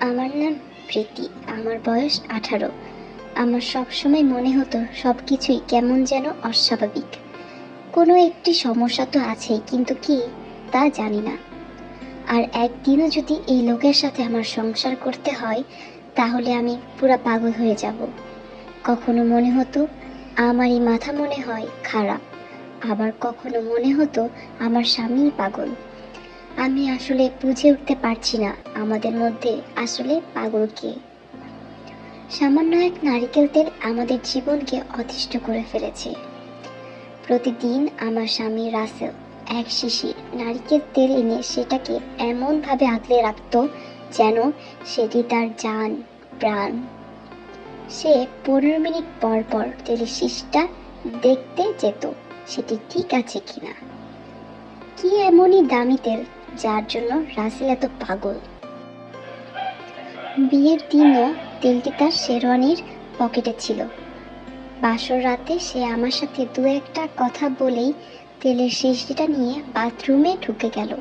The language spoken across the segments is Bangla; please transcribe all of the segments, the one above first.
আমার নাম প্রীতি, আমার বয়স আঠারো। আমার সবসময় মনে হতো সব কিছুই কেমন যেন অস্বাভাবিক। কোনো একটি সমস্যা তো আছেই, কিন্তু কি তা জানি না। আর একদিনও যদি এই লোকের সাথে আমার সংসার করতে হয়, তাহলে আমি পুরা পাগল হয়ে যাব। কখনো মনে হতো আমারই মাথা মনে হয় খারাপ, আবার কখনো মনে হতো আমার স্বামীই পাগল। আমি আসলে বুঝে উঠতে পারছি না আমাদের মধ্যে আসলে পাগল কে। সামান্য এক নারিকেল তেল আমাদের জীবনকে অতিষ্ঠ করে ফেলেছে। প্রতিদিন আমার স্বামী রাসেল এক শিশির নারিকেল তেল এনে সেটাকে এমনভাবে আগলে রাখতো যেন সেটি তার জান, প্রাণ। সে পনেরো মিনিট পর পর তেলের শীষটা দেখতে যেত, সেটি ঠিক আছে কিনা। কি এমনই দামি তেল যার জন্য রাসেল এত পাগল। বিয়ের দিনও তেলটি তার শেরওয়ানির পকেটে ছিল। বাসর রাতে সে আমার সাথে দু একটা কথা বলেই তেলের শিশিটা নিয়ে বাথরুমে ঢুকে গেল।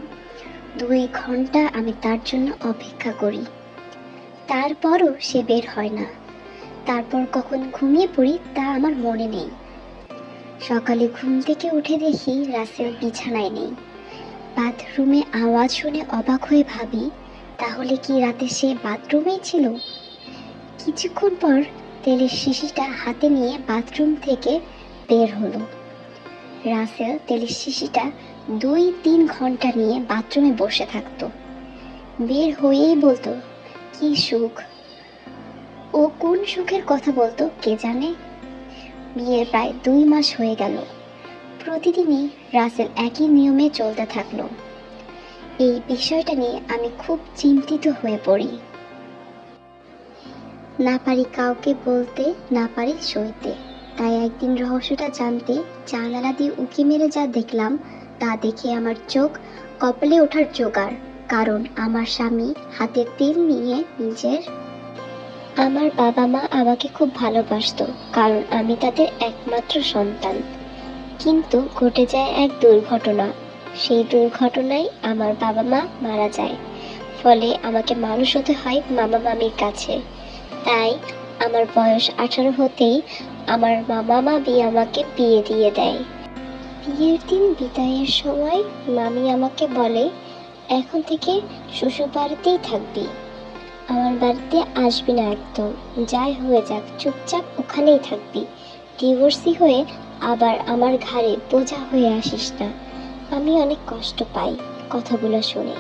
দুই ঘণ্টা আমি তার জন্য অপেক্ষা করি। তারপরও সে বের হয় না। তারপর কখন ঘুমিয়ে পড়ি তা আমার মনে নেই। সকালে ঘুম থেকে উঠে দেখি রাসেল বিছানায় নেই। বাথরুমে আওয়াজ শুনে অবাক হয়ে ভাবি, তাহলে কি রাতে সে বাথরুমেই ছিল? কিছুক্ষণ পর তেলের শিশিটা হাতে নিয়ে বাথরুম থেকে বের হলো। রাসেল তেলের শিশিটা দুই তিন ঘণ্টা নিয়ে বাথরুমে বসে থাকতো। বের হয়েই বলতো, কি সুখ? ও কোন সুখের কথা বলতো কে জানে? বিয়ের প্রায় দুই মাস হয়ে গেল। প্রতিদিনই রাসেল একই নিয়মে চলতে থাকল। এই বিষয়টা নিয়ে আমি খুব চিন্তিত হয়ে পড়ি। না পারি কাউকে বলতে, না পারি সইতে। তাই একদিন রহস্যটা জানতে জানালা দিয়ে উঁকি মেরে যা দেখলাম, তা দেখে আমার চোখ কপালে ওঠার জোগাড়। কারণ আমার স্বামী হাতে তেল নিয়ে নিজের আমার বাবা মা আমাকে খুব ভালোবাসতো, কারণ আমি তাদের একমাত্র সন্তান। কিন্তু ঘটে যায় এক দুর্ঘটনা। সেই দুর্ঘটনায় আমার বাবা মা মারা যায়। ফলে আমাকে মানুষ হতে হয় মামা মামির কাছে। তাই আমার বয়স আঠারো হতেই আমার মামা মামি আমাকে বিয়ে দিয়ে দেয়। বিয়ের দিন বিদায়ের সময় মামি আমাকে বলে, এখন থেকে শ্বশুর বাড়িতেই থাকবি। আমার বাড়িতে আসবি না একদম। যাই হয়ে যাক, চুপচাপ ওখানেই থাকবি। ডিভোর্সি হয়ে আবার আমার ঘাড়ে বোঝা হয়ে আসিস না। আমি অনেক কষ্ট পাই কথাগুলো শুনে।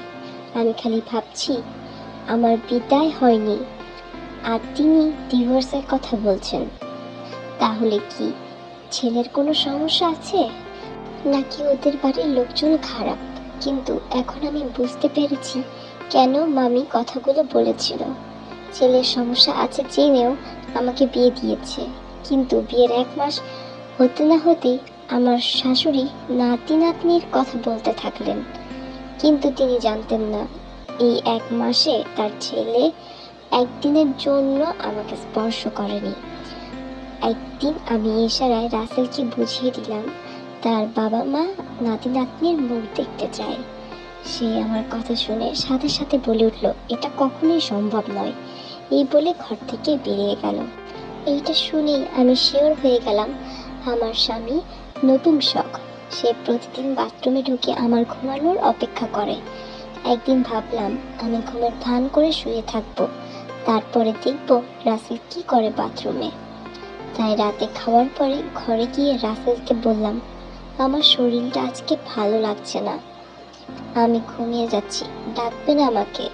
আমি খালি ভাবছি, আমার বিদায় হয়নি আর তিনি ডিভোর্সের কথা বলছেন। তাহলে কি ছেলের কোনো সমস্যা আছে? নাকি ওদের বাড়ির লোকজন খারাপ? কিন্তু এখন আমি বুঝতে পেরেছি কেন মামি কথাগুলো বলেছিল। ছেলের সমস্যা আছে জেনেও আমাকে বিয়ে দিয়েছে। কিন্তু বিয়ের এক মাস হতে না হতেই আমার শাশুড়ি নাতি নাতনির কথা বলতে থাকলেন। কিন্তু তিনি জানতেন না, এই এক মাসে তার ছেলে একদিনের জন্য আমাকে স্পর্শ করেনি। একদিন আমি ইশারায় রাসেলকে বুঝিয়ে দিলাম, তার বাবা মা নাতি নাতনির মুখ দেখতে চায়। সে আমার কথা শুনে সাথে সাথে বলে উঠল, এটা কখনোই সম্ভব নয়। এই বলে ঘর থেকে বেরিয়ে গেল। এইটা শুনেই আমি শিওর হয়ে গেলাম আমার স্বামী নতুন শখ। সে প্রতিদিন বাথরুমে ঢুকে আমার ঘুমানোর অপেক্ষা করে। একদিন ভাবলাম, আমি ঘুমের ভান করে শুয়ে থাকব। তারপরে দেখব রাসেল কি করে বাথরুমে। তাই রাতে খাওয়ার পরে ঘরে গিয়ে রাসেলকে বললাম, আমার শরীরটা আজকে ভালো লাগছে না। আমি ঘুমিয়ে যাচ্ছি ডাকবেন আমাকে।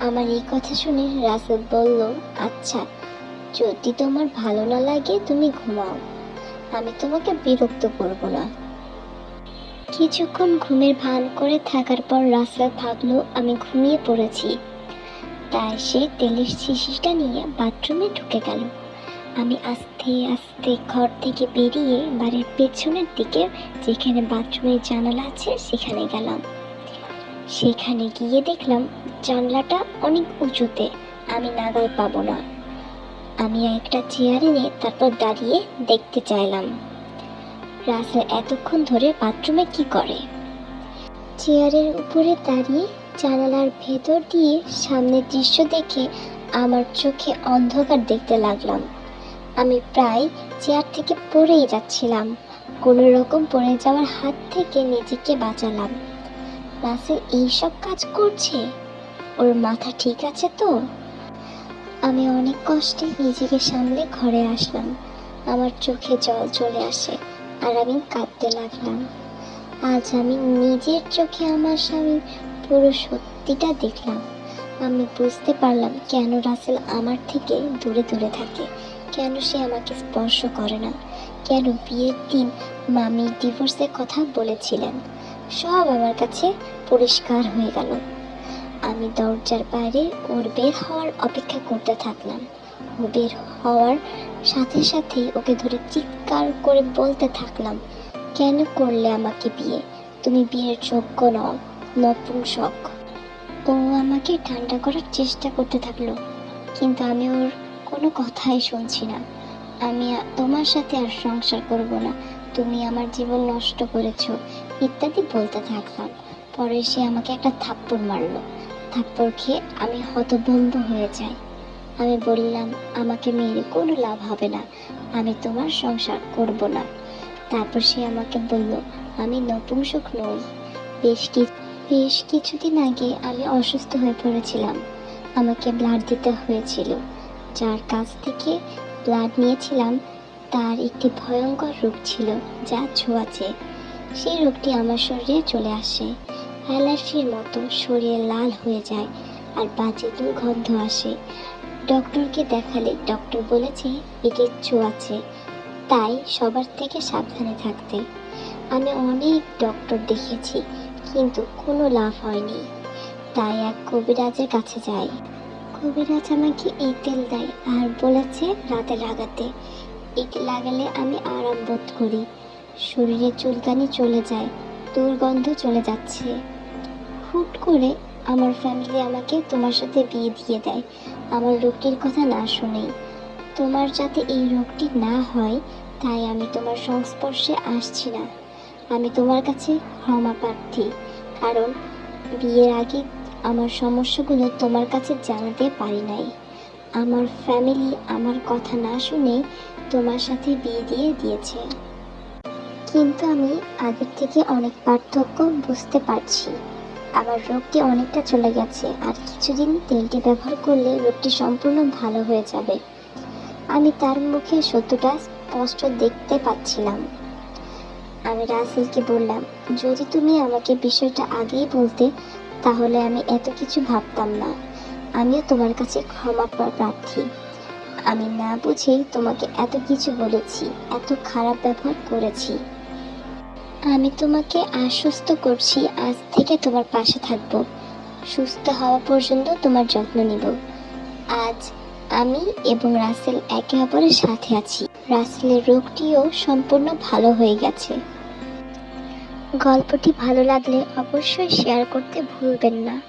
আমার এই কথা শুনে রাসেল বলল আচ্ছা যদি তোমার ভালো না লাগে তুমি ঘুমাও। আমি তোমাকে বিরক্ত করব না। কিছুক্ষণ ঘুমের ভান করে থাকার পর রাসেল ভাবলো, আমি ঘুমিয়ে পড়েছি। তাই সে তেলের শিশিটা নিয়ে বাথরুমে ঢুকে গেল। আমি আস্তে আস্তে ঘর থেকে বেরিয়ে বাড়ির পেছনের দিকে, যেখানে বাথরুমের জানালা আছে, সেখানে গেলাম। সেখানে গিয়ে দেখলাম জানলাটা অনেক উঁচুতে। আমি নাগাল পাবো না। আমি একটা চেয়ার এনে তারপর দাঁড়িয়ে দেখতে চাইলাম। রাসেল এতক্ষণ ধরে বাথরুমে কি করে? চেয়ারের উপরে দাঁড়িয়ে জানালার ভেতর দিয়ে সামনের দৃশ্য দেখে আমার চোখে অন্ধকার দেখতে লাগলাম। আমি প্রায় চেয়ার থেকে পড়েই যাচ্ছিলাম। কোনো রকম পড়ে যাওয়ার হাত থেকে নিজেকে বাঁচালাম। রাসেল, এইসব কাজ করছে? ওর মাথা ঠিক আছে তো? আমি অনেক কষ্টে নিজেকে সামলে ঘরে আসলাম। আমার চোখে জল চলে আসে আর আমি কাঁদতে লাগলাম। আজ আমি নিজের চোখে আমার স্বামীর পুরো সত্যিটা দেখলাম। আমি বুঝতে পারলাম কেন রাসেল আমার থেকে দূরে দূরে থাকে। কেন সে আমাকে স্পর্শ করে না? কেন বিয়ের দিন মামি ডিভোর্সের কথা বলেছিলেন? সব আমার কাছে পরিষ্কার হয়ে গেল। আমি দরজার বাইরে ওর বের হওয়ার অপেক্ষা করতে থাকলাম। ও বের হওয়ার সাথে সাথেই ওকে ধরে চিৎকার করে বলতে থাকলাম, কেন করলে আমাকে বিয়ে? তুমি বিয়ের যোগ্য নও নপুংসক ও আমাকে ঠান্ডা করার চেষ্টা করতে থাকল, কিন্তু আমি ওর কোনো কথাই শুনছি না। আমি তোমার সাথে আর সংসার করব না। তুমি আমার জীবন নষ্ট করেছ, ইত্যাদি বলতে থাকলাম। পরে সে আমাকে একটা থাপ্পড় মারলো। থাপ্পড় খেয়ে আমি হতভম্ব হয়ে যাই। আমি বললাম, আমাকে মেরে কোনো লাভ হবে না। আমি তোমার সংসার করব না। তারপর সে আমাকে বলল, আমি নপুংসক নই। বেশ কি, বেশ কিছুদিন আগে আমি অসুস্থ হয়ে পড়েছিলাম। আমাকে ব্লাড দিতে হয়েছিল। যার কাছ থেকে ব্লাড নিয়েছিলাম, তার একটি ভয়ঙ্কর রোগ ছিল যা ছোঁয়াচে। সেই রোগটি আমার শরীরে চলে আসে। অ্যালার্জির মতো শরীরে লাল হয়ে যায় আর বাজে দুর্গন্ধ আসে। ডক্টরকে দেখালে ডক্টর বলেছে এটি ছোঁয়াচে তাই সবার থেকে সাবধানে থাকতে। আমি অনেক ডক্টর দেখেছি, কিন্তু কোনো লাভ হয়নি। তাই এক কবিরাজের কাছে যাই। কবিরাজ আমাকে এই তেল দেয় আর বলেছে রাতে লাগাতে। এটি লাগালে আমি আরাম বোধ করি। শরীরে চুলকানি চলে যায়, দুর্গন্ধ চলে যাচ্ছে। হুট করে আমার ফ্যামিলি আমাকে তোমার সাথে বিয়ে দিয়ে দেয়। আমার রোগটির কথা না শুনেই। তোমার যাতে এই রোগটি না হয়, তাই আমি তোমার সংস্পর্শে আসছি না। আমি তোমার কাছে ক্ষমা প্রার্থী। কারণ বিয়ের আগে আমার সমস্যাগুলো তোমার কাছে জানাতে পারি নাই। আমার ফ্যামিলি আমার কথা না শুনে তোমার সাথে বিয়ে দিয়ে দিয়েছে। কিন্তু আমি আগের থেকে অনেক পার্থক্য বুঝতে পারছি। আমার রোগটি অনেকটা চলে গেছে। আর কিছুদিন তেলটি ব্যবহার করলে রোগটি সম্পূর্ণ ভালো হয়ে যাবে। আমি তার মুখে সত্যটা স্পষ্ট দেখতে পাচ্ছিলাম। আমি রাসেলকে বললাম, যদি তুমি আমাকে বিষয়টা আগেই বলতে, তাহলে আমি এত কিছু ভাবতাম না। আমিও তোমার কাছে ক্ষমা প্রা- প্রার্থী। আমি না বুঝেই তোমাকে এত কিছু বলেছি, এত খারাপ ব্যবহার করেছি। আমি তোমাকে আশ্বস্ত করছি, আজ থেকে তোমার পাশে থাকব। সুস্থ হওয়া পর্যন্ত তোমার যত্ন নিব। আজ আমি এবং রাসেল একে অপরের সাথে আছি। রাসেলের রোগটিও সম্পূর্ণ ভালো হয়ে গেছে। গল্পটি ভালো লাগলে অবশ্যই শেয়ার করতে ভুলবেন না।